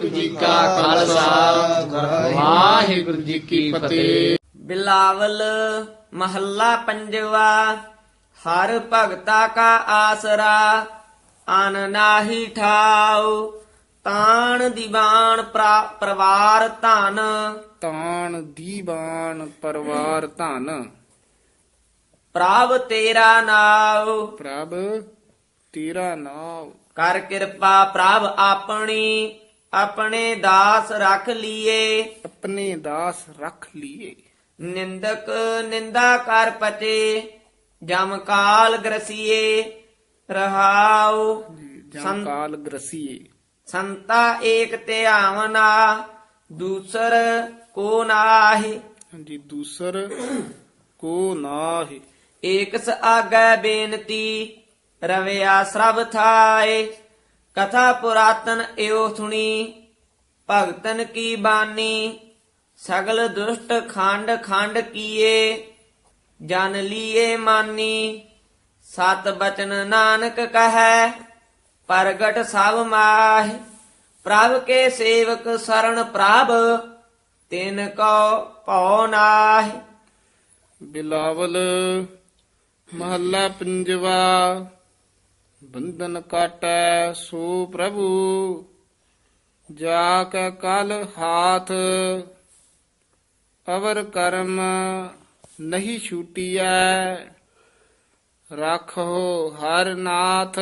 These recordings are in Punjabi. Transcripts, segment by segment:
ਵਾਹਿਗੁਰੂ ਜੀ ਕਾ ਖਾਲਸਾ। ਵਾਹਿਗੁਰੂ ਜੀ ਕੀ ਫਤਿਹ। ਬਿਲਾਵਲ ਮਹੱਲਾ ਪੰਜਵਾ ਹਰ ਭਗਤਾ ਕਾ ਆਸਰਾ ਅਨ ਨਾਹੀ ਠਾਉ ਤਾਣ ਦੀਵਾਨ ਪ੍ਰਾ- ਪਰਿਵਾਰ ਧਨ। ਤਾਣ ਦੀਵਾਨ ਪਰਵਾਰ ਧਨ। ਪ੍ਰਭ ਤੇਰਾ ਨਾਉ। ਪ੍ਰਭ ਤੇਰਾ ਨਾਮ ਕਰ ਕਿਰਪਾ ਪ੍ਰਭ ਆਪਣੀ। ਆਪਣੇ ਦਾਸ ਰੱਖ ਲੀਏ। ਆਪਣੇ ਦਾਸ ਰੱਖ ਲੀਏ। ਨਿੰਦਕ ਨਿੰਦਾ ਕਰ ਪਚੇ ਜਮ ਕਾਲ ਗਰਸੀਏ ਰਹਾਉ ਜਾਂ ਕਾਲ ਗ੍ਰਸੀਏ। ਸੰਤਾ ਏਕ ਧਿਆਵਨਾ ਦੂਸਰ ਕੋ ਨਾਹੀ। ਹਾਂਜੀ ਦੂਸਰ ਕੋ ਨਾਹੀ। ਏਕਸ ਆਗੈ ਬੇਨਤੀ ਰਵਿਆ ਸਭ ਥਾਏ। ਕਥਾ ਪੁਰਾਤਨ ਏਉ ਸੁਣੀ, ਭਗਤਨ ਕੀ ਬਾਣੀ ਸਗਲ ਦੁਸ਼ਟ ਖੰਡ ਖੰਡ ਕੀਏ, ਜਨ ਲੀਏ ਮਾਨੀ। ਸਤ ਬਚਨ ਨਾਨਕ ਕਹੈ, ਪ੍ਰਗਟ ਸਭ ਮਾਹਿ। ਪ੍ਰਭ ਕੇ ਸੇਵਕ ਸਰਣ ਪ੍ਰਭ, ਤਿਨ ਕੋ ਭਉ ਨਾਹਿ। ਬਿਲਾਵਲ ਮਹੱਲਾ ਪੰਜਵਾ। ਬੰਧਨ ਕਾਟੈ ਸੋ ਪ੍ਰਭੂ ਜਾ ਕੈ ਕਲ ਹਾਥ, ਅਵਰ ਕਰਮ ਨਹੀਂ ਛੂਟੀਐ। ਰੱਖੋ ਹਰ ਨਾਥ,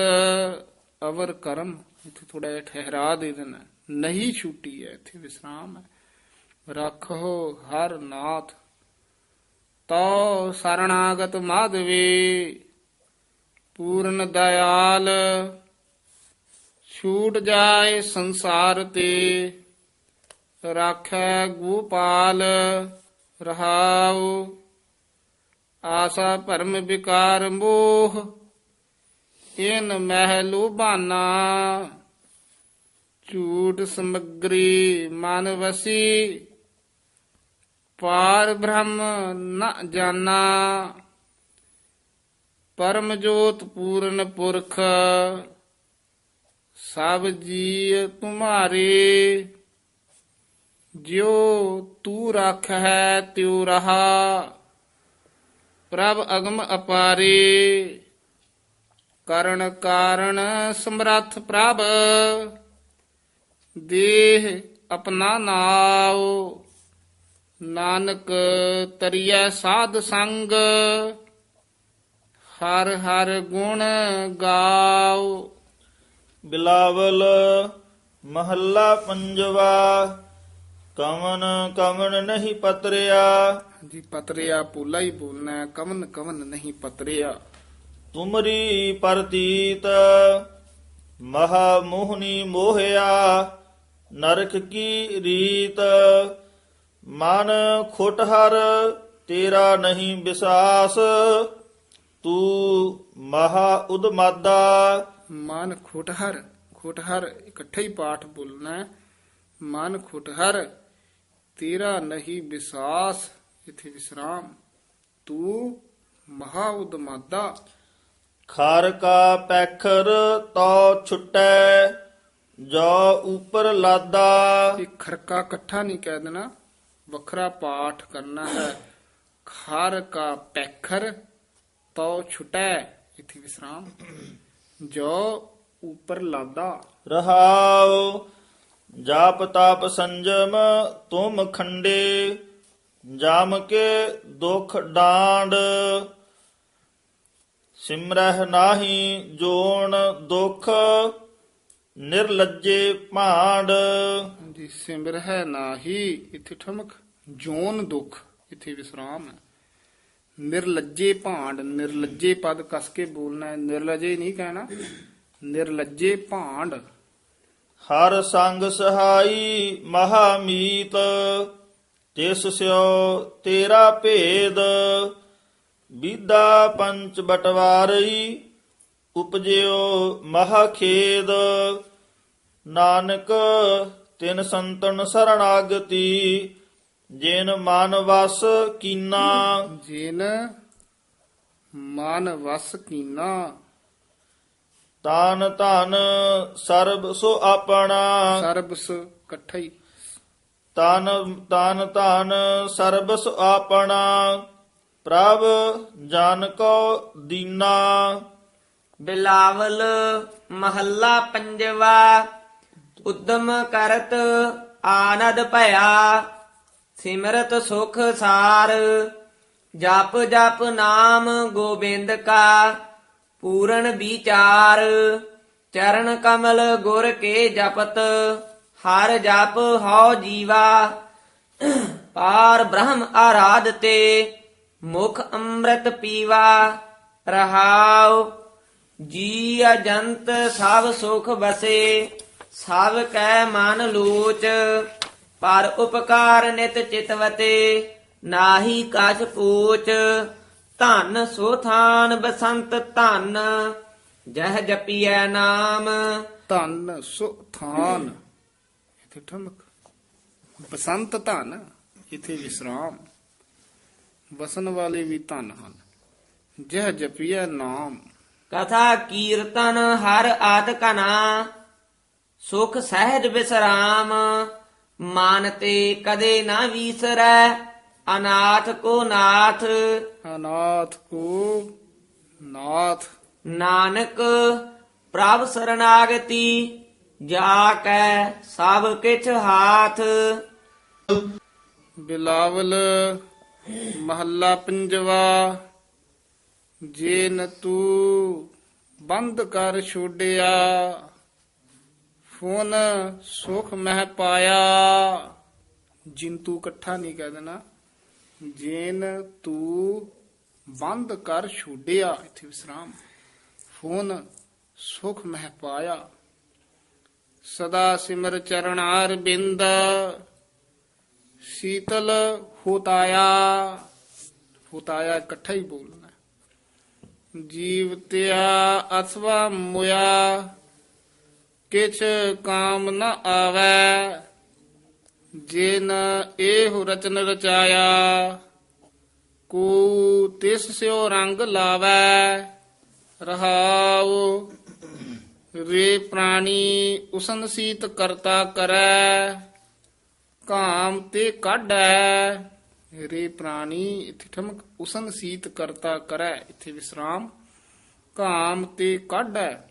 ਅਵਰ ਕਰਮ। ਇੱਥੇ ਥੋੜਾ ਜਿਹਾ ਠਹਿਰਾ ਦੇ ਦੇਣਾ। ਨਹੀਂ ਛੂਟੀ ਹੈ ਇੱਥੇ ਵਿਸਰਾਮ ਹੈ। ਰੱਖੋ ਹਰ ਨਾਥ। ਤੋ ਸਰਣਾਗਤ ਮਾਧਵੇ ਪੂਰਨ ਦਇਆਲ, ਛੂਟ ਜਾਏ ਸੰਸਾਰ ਤੇ, ਰਾਖੈ ਗੋਪਾਲ, ਰਹਾਉ। ਆਸਾ ਭਰਮ ਵਿਕਾਰ ਮੋਹ, ਇਨ ਮਹਿ ਲੋਭਾਨਾ। ਝੂਠ ਸਮਗਰੀ ਮਨ ਵਸੀ, ਪਾਰ ਬ੍ਰਹਮ ਨ ਜਾਣਾ ਪਰਮ ਜੋਤ ਪੂਰਨ ਪੁਰਖ, ਸਭ ਜੀ ਤੁਮਾਰੇ। ਜਿਉ ਤੂ ਰੱਖ ਹੈ ਤਿਉ ਰਹਾ, ਪ੍ਰਭ ਅਗਮ ਅਪਾਰੇ। ਕਰਨ ਕਾਰਨ ਸਮਰੱਥ ਪ੍ਰਭ, ਦੇਹ ਆਪਣਾ ਨਾਉ। ਨਾਨਕ ਤਰੀਐ ਸਾਧ ਸੰਗ ਹਰ ਹਰ ਗੁਣ ਗਾਓ। ਬਿਲਾਵਲ ਮਹੱਲਾ ਪੰਜਵਾ ਕਵਨ ਕਵਨ ਨਹੀਂ ਪਤਰਿਆ। ਜੀ ਪਤਰਿਆ ਪੂਲਾ ਹੀ ਬੋਲਣਾ ਹੈ, ਕਵਨ ਕਵਨ ਨਹੀਂ ਪਤਰਿਆ। ਤੁਮਰੀ ਪ੍ਰਤੀਤ ਮਹਾ ਮੋਹਨੀ ਮੋਹਿਆ ਨਰਕ ਕੀ ਰੀਤ। ਮਨ ਖੁਟਹਰ ਤੇਰਾ ਨਹੀਂ ਵਿਸਾਸ। ਤੂੰ ਮਹਾ ਉਦਮਾਦਾ ਮਨ ਖੁਟਹਰ ਖੁਟਹਰ ਇਕੱਠਾ ਹੀ ਪਾਠ ਬੋਲਣਾ ਹੈ। ਮਨ ਖੁਟਹਰ ਤੇਰਾ ਨਹੀਂ ਵਿਸਾਸ ਇਥੇ ਵਿਸਰਾਮ ਤੂੰ ਮਹਾ ਉਦਮਾਦਾ ਖਰ ਕਾ ਪੈਖਰ ਤੋ ਛੁਟੈ ਜੋ ਉਪਰ ਲਾਦਾ ਇਹ ਖਰਕਾ ਇਕੱਠਾ ਨਹੀਂ ਕਹਿ ਦੇਣਾ ਵੱਖਰਾ ਪਾਠ ਕਰਨਾ ਹੈ ਖਾਰ ਕਾ ਪੈਖਰ ਤੋ ਛੁਟੈ ਇਥੇ ਵਿਸਰਾਮ। ਜੋ ਉਪਰ ਲਾਦਾ। ਰਹਾਉ ਜਾਪ ਤਾਪ ਸੰਜਮ ਤੁਮ ਖੰਡੇ ਜਾਮ ਕੇ ਦੁਖ ਡਾਂਡ। ਸਿਮਰਹਿ ਨਾਹੀ ਜੋਣ ਦੁਖ ਨਿਰਲੱਜੇ ਭਾਂਡ। ਜੀ ਸਿਮਰ ਹੈ ਨਾਹੀ ਇਥੇ ਠਮਕ। ਜੋਨ ਦੁਖ ਇਥੇ ਵਿਸਰਾਮ ਹੈ। ਨਿਰਲੱਜੇ ਭਾਂਡ, ਨਿਰਲੱਜੇ ਪਦ ਕਸ ਕੇ ਬੋਲਣਾ ਹੈ। ਨਿਰਲਜੇ ਨਹੀਂ ਕਹਿਣਾ, ਨਿਰਲੱਜੇ ਭਾਂਡ। ਹਰ ਸੰਗ ਸਹਾਈ ਮਹਾਮੀਤ, ਤਿਸ ਸਿਓ ਤੇਰਾ ਭੇਦ। ਵਿਦਾ ਪੰਚ ਬਟਵਾਰਈ, ਉਪਜਿਓ ਮਹਾ ਖੇਦ ਨਾਨਕ ਤਿਨ ਸੰਤਨ ਸਰਣਾਗਤੀ ਜਿਨ ਮਨ ਵਸ ਕੀਨਾ। ਜਿਨ ਮਨ ਵਸ ਕੀਨਾ। ਤਾਨ ਧਨ ਸਰਬ ਸੋ ਆਪਣਾ। ਸਰਬਸ ਇਕੱਠਾ ਹੀ। ਤਨ ਤਨ ਧਨ ਸਰਬਸ ਆਪਣਾ। ਪ੍ਰਭ ਜਨ ਕੋ ਦੀਨਾ। ਬਿਲਾਵਲ ਮਹੱਲਾ ਪੰਜਵਾ। ਉਦਮ ਕਰਤ ਆਨੰਦ ਭਇਆ। ਸਿਮਰਤ ਸੁਖ ਸਾਰ, ਜਪ ਜਪ ਨਾਮ ਗੋਬਿੰਦ ਕਾ, ਪੂਰਨ ਵਿਚਾਰ, ਚਰਨ ਕਮਲ ਗੁਰ ਕੇ ਜਪਤ, ਹਰ ਜਪ ਹਉ ਜੀਵਾ। ਪਾਰ ਬ੍ਰਹਮ ਆਰਾਧ ਤੇ ਮੁਖ ਅੰਮ੍ਰਿਤ ਪੀਵਾ, ਰਹਾਉ। ਜੀ ਅਜੰਤ ਸਭ ਸੁਖ ਬਸੇ ਸਭ ਕੈ ਮਨ ਲੋਚ। ਪਰ ਉਪਕਾਰ ਨਿਤ ਚਿਤਵਤੇ ਨਾਹੀ ਕਛ ਪੂਚ ਧਨ ਸੋਥਾਨ ਬਸੰਤ ਧਨ ਜਹ ਜਪੀਐ ਨਾਮ। ਧਨ ਸੁ ਥਾਨ। ਇਥੇ ਠਮਕ। ਬਸੰਤ ਧਨ ਇਥੇ ਵਿਸਰਾਮ। ਵਸਨ ਵਾਲੇ ਵੀ ਧਨ ਹਨ। ਜਹ ਜਪੀਐ ਨਾਮ। ਕਥਾ ਕੀਰਤਨ ਹਰ ਆਦ ਕਨਾ ਸੁਖ ਸਹਿਜ ਵਿਸਰਾਮ ਮਨ ਤੇ ਕਦੇ ਨਾ ਵੀਸਰੈ ਅਨਾਥ ਕੋ ਨਾਥ। ਅਨਾਥ ਕੋ ਨਾਥ। ਨਾਨਕ ਪ੍ਰਭ ਸਰਨਾਗਤੀ ਜਾ ਕੈ ਸਭ ਕਿਛ ਹਾਥ। ਬਿਲਾਵਲ ਮਹੱਲਾ ਪੰਜਵਾ ਜੇ ਨ ਤੂੰ ਬੰਦ ਕਰ ਛੋੜਿਆ ਫੋਨ ਸੁਖ ਮਹਿ ਪਾਇਆ। ਜਿੰਤੂ ਇਕੱਠਾ ਨਹੀਂ ਕਹਿ ਦੇਣਾ। ਜੇਨ ਤੂੰ ਬੰਦ ਕਰ ਛੋੜਿਆ ਇੱਥੇ ਵਿਸਰਾਮ। ਫੋਨ ਸੁਖ ਮਹਿ ਪਾਇਆ। ਸਦਾ ਸਿਮਰ ਚਰਣਾਰ ਬਿੰਦ। ਸ਼ੀਤਲ ਹੋਤਾਇਆ। ਹੋਤਾਇਆ ਇਕੱਠਾ ਹੀ ਬੋਲਣਾ। ਜੀਵਤਿਆ ਅਥਵਾ ਮੁਆ ਕਿਛ ਕਾਮ ਨ ਆਵੈ, ਜਿਨ ਇਹ ਰਚਨ ਰਚਾਇਆ। ਕੋ ਤਿਸ ਸਿਓ ਰੰਗ ਲਾਵੈ, ਰਹਾਉ ਰੇ ਪ੍ਰਾਣੀ ਉਸਨ ਸੀਤ ਕਰਤਾ ਕਰੈ। ਕਾਮ ਤੇ ਕਾਢੈ, ਰੇ ਪ੍ਰਾਣੀ ਇੱਥੇ ਠਮਕ ਉਸਨ ਸੀਤ ਕਰਤਾ ਕਰੈ, ਇੱਥੇ ਵਿਸਰਾਮ। ਕਾਮ ਤੇ ਕਾਢੈ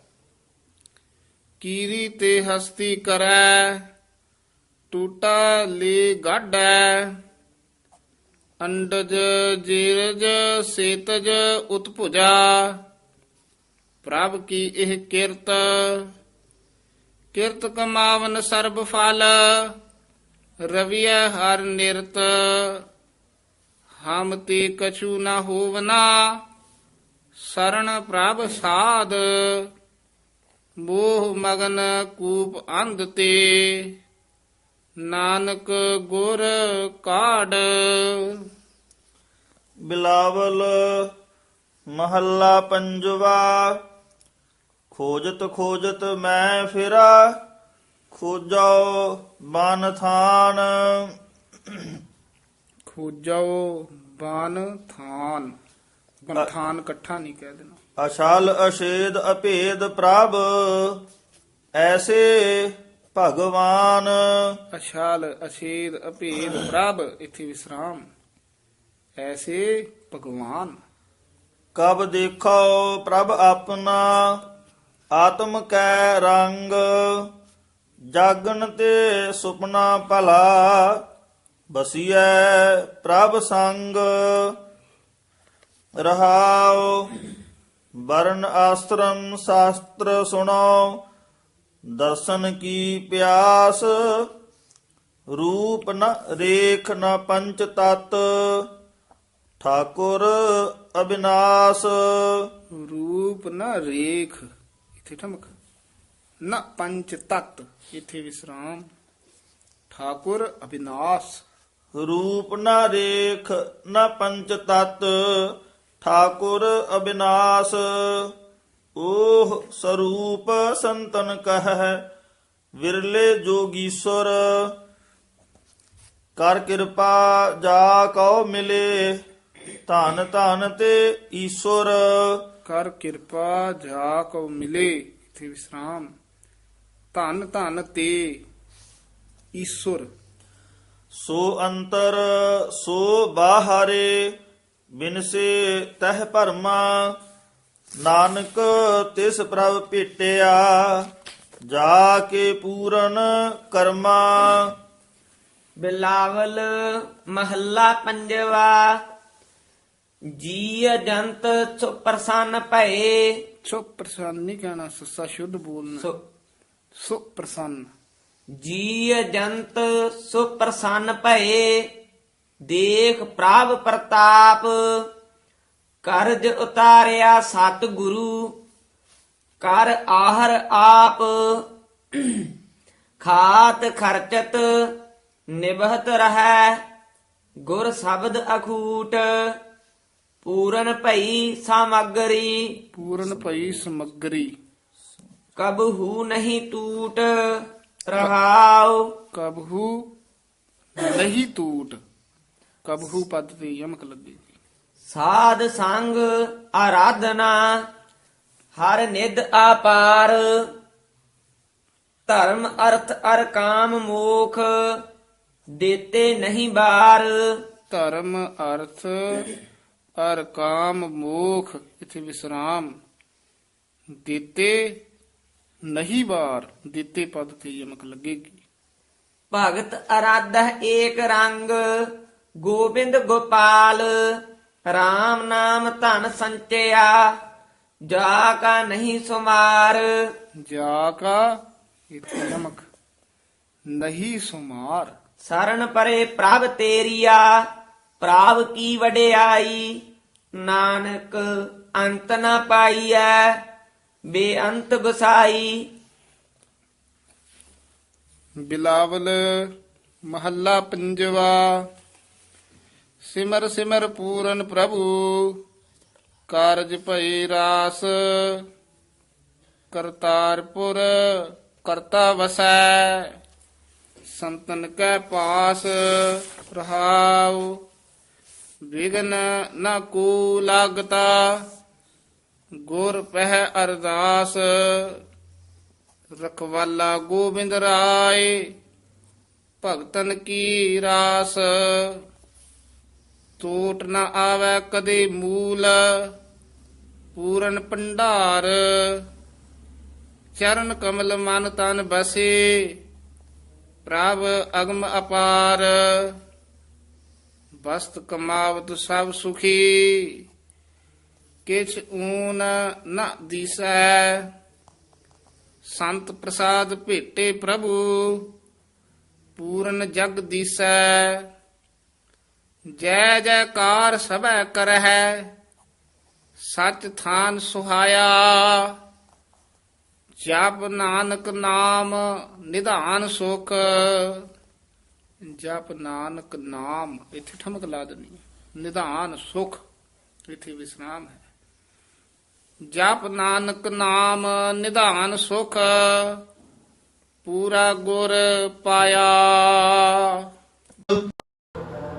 ਕੀਰੀ ਤੇ ਹਸਤੀ ਕਰੈ, ਟੂਟਾ ਲੇ ਗਾਢੈ। ਅੰਡਜ ਜੀਰਜ ਸੇਤਜ ਉਤਪੁਜਾ ਪ੍ਰਭ ਕੀ ਇਹ ਕਿਰਤ? ਕਿਰਤ ਕਮਾਵਨ ਸਰਬ ਫਲ ਰਵਿਆ ਹਰ ਨਿਰਤ। ਹਮ ਤੇ ਕਛੂ ਨਾ ਹੋਵਨਾ ਸਰਣ ਪ੍ਰਭ ਸਾਧ। ਮੋਹ ਮਗਨ ਕੂਪ ਅੰਧ ਤੇ। ਨਾਨਕ ਗੁਰ ਕਾਢ। ਬਿਲਾਵਲ ਮਹੱਲਾ ਪੰਜਵਾ ਖੋਜਤ ਖੋਜਤ ਮੈਂ ਫਿਰਾ ਖੋਜੋ ਬਨ ਥਾਨ। ਖੋਜੋ ਬਨ ਥਾਨ। ਬਨ ਥਾਨ ਇਕੱਠਾ ਨਹੀਂ ਕਹਿ ਦੇਣਾ। ਅਸ਼ਲ ਅਸ਼ੇਦ ਅਭੇਦ ਪ੍ਰਭ ਐਸੇ ਭਗਵਾਨ। ਅਸ਼ਾਲ ਅਸ਼ੇਦ ਅਭੇਦ ਪ੍ਰਭ ਇਥੇ ਵਿਸਰਾਮ। ਐਸੇ ਭਗਵਾਨ। ਕਬ ਦੇਖੋ ਪ੍ਰਭ ਆਪਣਾ ਆਤਮ ਕੈ ਰੰਗ। ਜਾਗਣ ਤੇ ਸੁਪਨਾ ਭਲਾ ਬਸੀਐ ਪ੍ਰਭ ਸੰਗ। ਰਹਾਉ। ਵਰਨ ਆਸ਼ਰਮ ਸ਼ਾਸਤਰ ਸੁਣੋ ਦਰਸ਼ਨ ਕੀ ਪਿਆਸ। ਰੂਪ ਨ ਰੇਖ ਨ ਪੰਚ ਤਤ। ਠਾਕੁਰ ਅਬਿਨਾਸ਼। ਰੂਪ ਨ ਰੇਖ। ਇਥੇ ਠਮਕ। ਨ ਪੰਚ ਤਤ। ਇਥੇ ਵਿਸਰਾਮ। ਠਾਕੁਰ ਅਬਿਨਾਸ਼। ਰੂਪ ਨ ਰੇਖ ਨ ਪੰਚ ਤਤ। ਠਾਕੁਰ ਅਬਿਨਾਸ਼ ਓਹ ਸਰੂਪ ਸੰਤਨ ਕਹੈ ਵਿਰਲੇ ਜੋਗੀਸ਼ਵਰ ਕਰ ਕਿਰਪਾ ਜਾ ਕਉ ਮਿਲੇ ਧਨ ਧਨ ਤੇ ਈਸ਼ਵਰ ਕਰ ਕਿਰਪਾ ਜਾ ਕੋ ਮਿਲੇ ਇੱਥੇ ਵਿਸਰਾਮ। ਧਨ ਧਨ ਤੇ ਈਸ਼ਵਰ ਸੋ ਅੰਤਰ ਸੋ ਬਾਹਰੇ ਬਿਨਸੇ ਤਹ ਭਰਮਾ ਨਾਨਕ ਤਿਸ ਪ੍ਰਭ ਭੇਟਿਆ ਜਾ ਕੇ ਪੂਰਨ ਕਰਮਾ। ਬਿਲਾਵਲ ਮਹੱਲਾ ਪੰਜਵਾ ਜੀ ਜੰਤ ਸੋ ਪ੍ਰਸੰਨ ਭਏ। ਸੋ ਪ੍ਰਸੰਨ ਨਹੀਂ ਕਹਿਣਾ ਸੱਸਾ ਸ਼ੁੱਧ ਬੋਲਣਾ। ਸੋ ਸੋ ਪ੍ਰਸੰਨ। ਜੀ ਜੰਤ ਸੋ ਪ੍ਰਸੰਨ ਭਏ। ਦੇਖ ਪ੍ਰਭ ਪ੍ਰਤਾਪ ਕਰਜ ਉਤਾਰਿਆ ਸਤ ਗੁਰੂ ਕਰ ਆਹਰ ਆਪ ਖਾਤ ਖਰਚਤ ਨਿਭਤ ਰਹੈ ਗੁਰ ਸ਼ਬਦ ਅਖੂਟ ਪੂਰਨ ਭਈ ਸਾਮਗਰੀ। ਪੂਰਨ ਭਈ ਸਮਗਰੀ। ਕਬਹੂ ਨਹੀਂ ਟੂਟ ਰਹਾਉ। ਕਬਹੂ ਨਹੀਂ ਟੂਟ। ਕਬਹੂ ਪਦ ਤੇ ਯਮਕ ਲੱਗੇਗੀ ਸਾਧ ਸੰਗ ਆਰਾਧਨਾ ਹਰ ਨਿਦ ਆਪਾਰ ਧਰਮ ਅਰਥ ਅਰ ਕਾਮ ਮੋਖ ਦੇਤੇ ਨਹੀਂ ਬਾਰ। ਧਰਮ ਅਰਥ ਅਰ ਕਾਮ ਮੋਖ ਇਥੇ ਵਿਸਰਾਮ। ਦਿੱਤੇ ਨਹੀਂ ਬਾਰ ਦਿੱਤੇ ਪਦ ਤੇ ਯਮਕ ਲੱਗੇਗੀ। ਭਗਤ ਅਰਾਧਹ ਏਕ ਰੰਗ ਗੋਬਿੰਦ ਗੋਪਾਲ RAM ਨਾਮ ਧਨ ਸੰਚਿਆ ਜਾ ਕਾ ਨਹੀਂ ਸੁਮਾਰ। ਜਾ ਕਾ ਇਥੇ ਯਮਕ ਨਹੀਂ ਸੁਮਾਰ। ਸਰਨ ਪਰੇ ਪ੍ਰਭ ਤੇਰੀਆ ਪ੍ਰਭ ਕੀ ਵਡਿਆਈ ਨਾਨਕ ਅੰਤ ਨ ਪਾਈਐ ਬੇਅੰਤ ਗੁਸਾਈ। ਬਿਲਾਵਲ ਮਹੱਲਾ ਪੰਜਵਾ ਸਿਮਰ ਸਿਮਰ ਪੂਰਨ ਪ੍ਰਭੂ, ਕਾਰਜ ਭਈ ਰਾਸ। ਕਰਤਾਰਪੁਰ ਕਰਤਾ ਵਸੈ, ਸੰਤਨ ਕੈ ਪਾਸ ਰਹਾਉ। ਵਿਗਨ ਨਾ ਕੂ ਲਾਗਤਾ, ਗੁਰ ਪਹਿ ਅਰਦਾਸ। ਰਖਵਾਲਾ ਗੋਬਿੰਦ ਰਾਏ, ਭਗਤਨ ਕੀ ਰਾਸ। ਟੋਟ ਨਾ ਆਵੇ ਕਦੇ ਮੂਲ। ਪੂਰਨ ਭੰਡਾਰ। ਚਰਨ ਕਮਲ ਮਨ ਤਨ ਬਸੇ। ਪ੍ਰਭ ਅਗਮ ਅਪਾਰ। ਬਸਤ ਕਮਾਵਤ ਸਭ ਸੁਖੀ। ਕਿਛ ਊਨ ਨ ਦਿਸੈ। ਸੰਤ ਪ੍ਰਸਾਦ ਭੇਟੇ ਪ੍ਰਭੂ। ਪੂਰਨ ਜਗ ਦੀਸੈ। ਜੈ ਜੈਕਾਰ ਸਭੈ ਕਰਹਿ, ਸਚ ਥਾਨ ਸੁਹਾਇਆ। ਜਪ ਨਾਨਕ ਨਾਮ, ਨਿਧਾਨ ਸੁਖ। ਜਪ ਨਾਨਕ ਨਾਮ, ਇੱਥੇ ਠਮਕ ਲਾ ਦਨੀ ਨਿਧਾਨ ਸੁਖ, ਇੱਥੇ ਵਿਸਰਾਮ ਹੈ। ਜਪ ਨਾਨਕ ਨਾਮ, ਨਿਧਾਨ ਸੁਖ, ਪੂਰਾ ਗੁਰ ਪਾਇਆ।